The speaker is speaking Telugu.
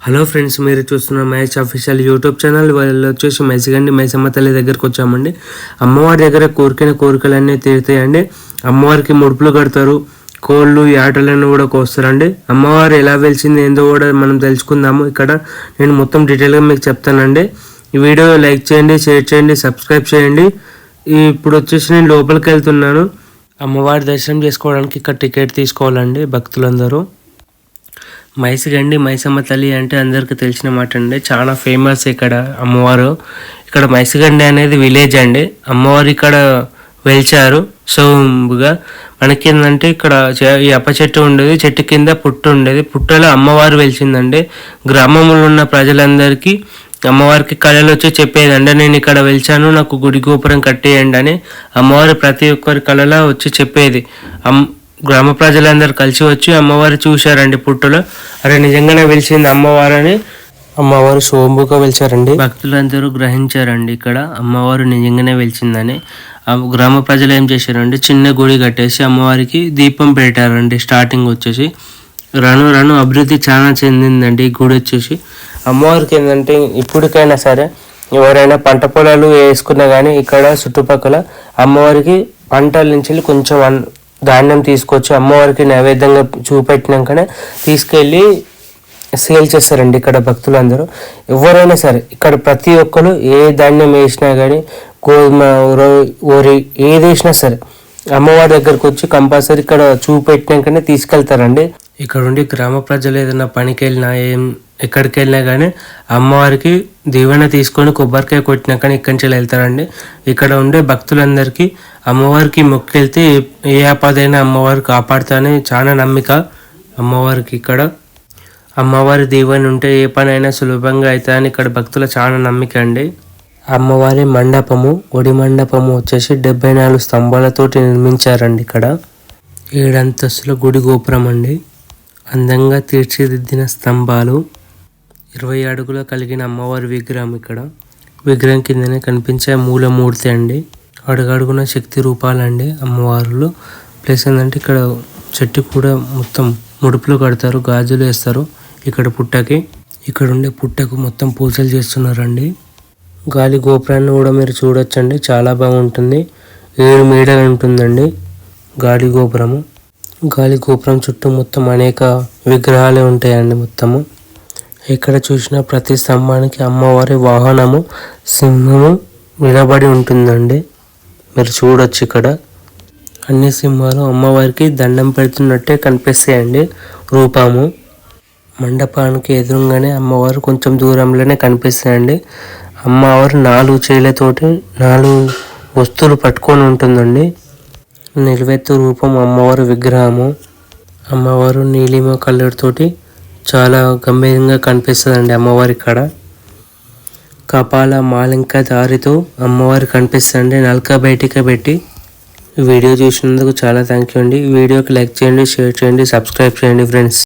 హలో ఫ్రెండ్స్ మీరు చూస్తున్న మ్యాచ్ అఫీషియల్ యూట్యూబ్ ఛానల్. వాళ్ళు వచ్చేసి మెసిగండి మైసమ్మ తల్లి దగ్గరకు వచ్చామండి. అమ్మవారి దగ్గర కోరికైన కోరికలన్నీ తీరుతాయండి. అమ్మవారికి ముడుపులు కడతారు కోళ్ళు యాటలను కూడా కోస్తారండి. అమ్మవారు ఎలా వెలిసింది ఏందో కూడా మనం తెలుసుకుందాము. ఇక్కడ నేను మొత్తం డీటెయిల్గా మీకు చెప్తానండి. ఈ వీడియో లైక్ చేయండి షేర్ చేయండి సబ్స్క్రైబ్ చేయండి. ఇప్పుడు వచ్చేసి నేను లోపలికి వెళ్తున్నాను. అమ్మవారి దర్శనం చేసుకోవడానికి ఇక్కడ టికెట్ తీసుకోవాలండి భక్తులందరూ. మైసిగండి మైసమ్మ తల్లి అంటే అందరికీ తెలిసిన మాట అండి. చాలా ఫేమస్ ఇక్కడ అమ్మవారు. ఇక్కడ మైసగండి అనేది విలేజ్ అండి. అమ్మవారు ఇక్కడ వెలిచారు. సోముగా మనకి ఏంటంటే ఇక్కడ ఈ అప్ప చెట్టు ఉండేది చెట్టు కింద పుట్టు ఉండేది. పుట్టలో అమ్మవారు వెలిచిందండి. గ్రామంలో ఉన్న ప్రజలందరికీ అమ్మవారికి కళలు వచ్చి చెప్పేదండి నేను ఇక్కడ వెలిచాను నాకు గుడి గోపురం కట్టేయండి అని అమ్మవారు ప్రతి ఒక్కరి కళలో వచ్చి చెప్పేది. అమ్ గ్రామ ప్రజలందరూ కలిసి వచ్చి అమ్మవారు చూశారండి పుట్టులో. అరే నిజంగానే వెలిసింది అమ్మవారని? అమ్మవారు సోంబుగా వెలిచారండి భక్తులందరూ గ్రహించారండి ఇక్కడ. అమ్మవారు నిజంగానే వెలిసిందని ఆ గ్రామ ప్రజలు ఏం చేశారంటే చిన్న గుడి కట్టేసి అమ్మవారికి దీపం పెట్టారండి స్టార్టింగ్ వచ్చేసి. రను రను అభివృద్ధి చాలా చెందిందండి ఈ గుడి వచ్చేసి. అమ్మవారికి ఏంటంటే ఇప్పటికైనా సరే ఎవరైనా పంట పొలాలు వేసుకున్నా కానీ ఇక్కడ చుట్టుపక్కల అమ్మవారికి పంటల నుంచి కొంచెం ధాన్యం తీసుకొచ్చి అమ్మవారికి నైవేద్యంగా చూపెట్టినాకనే తీసుకెళ్ళి సేల్ చేస్తారండి ఇక్కడ భక్తులందరూ. ఎవరైనా సరే ఇక్కడ ప్రతి ఒక్కరు ఏ ధాన్యం వేసినా కానీ గోధుమ వరి ఏది వేసినా సరే అమ్మవారి దగ్గరకు వచ్చి కంపల్సరీ ఇక్కడ చూపెట్టినాకనే తీసుకెళ్తారండి. ఇక్కడ ఉండి గ్రామ ప్రజలు ఏదైనా పనికి వెళ్ళినా ఏం ఎక్కడికి వెళ్ళినా కానీ అమ్మవారికి దీవెన తీసుకొని కొబ్బరికాయ కొట్టినా కానీ ఇక్కడి నుంచి వెళ్తారండి. ఇక్కడ ఉండే భక్తులందరికీ అమ్మవారికి మొక్కెళ్తే ఏ- ఏ ఆపదైనా అమ్మవారు కాపాడుతానే చాలా నమ్మిక అమ్మవారికి ఇక్కడ. అమ్మవారి దీవెన ఉంటే ఏ పనైనా సులభంగా అవుతుందని ఇక్కడ భక్తుల చాలా నమ్మిక అండి. అమ్మవారి మండపము ఒడి మండపము వచ్చేసి డెబ్బై నాలుగు స్తంభాలతోటి నిర్మించారండి ఇక్కడ. ఏడంతస్తుల గుడి గోపురం అండి అందంగా తీర్చిదిద్దిన స్తంభాలు. ఇరవై అడుగుల కలిగిన అమ్మవారి విగ్రహం ఇక్కడ. విగ్రహం కిందనే కనిపించే మూలమూర్తి అండి. అడుగడుగున శక్తి రూపాలండి అమ్మవారులు. ప్లస్ ఏంటంటే ఇక్కడ చెట్టు కూడా మొత్తం ముడుపులు కడతారు గాజులు వేస్తారు ఇక్కడ పుట్టకి. ఇక్కడ ఉండే పుట్టకు మొత్తం పూజలు చేస్తున్నారండి. గాలి గోపురాన్ని కూడా మీరు చూడొచ్చండి చాలా బాగుంటుంది. ఏడు మీటర్లు ఉంటుందండి గాలి గోపురము. గాలి గోపురం చుట్టూ మొత్తం అనేక విగ్రహాలే ఉంటాయండి మొత్తము. ఎక్కడ చూసినా ప్రతి స్తంభానికి అమ్మవారి వాహనము సింహము నిలబడి ఉంటుందండి. మీరు చూడొచ్చు ఇక్కడ. అన్ని సింహాలు అమ్మవారికి దండం పెడుతున్నట్టే కనిపిస్తాయండి రూపము. మండపానికి ఎదురుగానే అమ్మవారు కొంచెం దూరంలోనే కనిపిస్తాయండి. అమ్మవారు నాలుగు చేలతోటి నాలుగు వస్తువులు పట్టుకొని ఉంటుందండి. నిలువెత్తు రూపం అమ్మవారి విగ్రహము. అమ్మవారు నీలిమ కలర్తోటి చాలా గంభీరంగా కనిపిస్తుందండి అమ్మవారి కాడ. కపాల మాలింక దారితో అమ్మవారు కనిపిస్తుంది నల్క బయటికి పెట్టి వీడియో చూసినందుకు చాలా థ్యాంక్ యూ అండి. వీడియోకి లైక్ చేయండి షేర్ చేయండి సబ్స్క్రైబ్ చేయండి ఫ్రెండ్స్.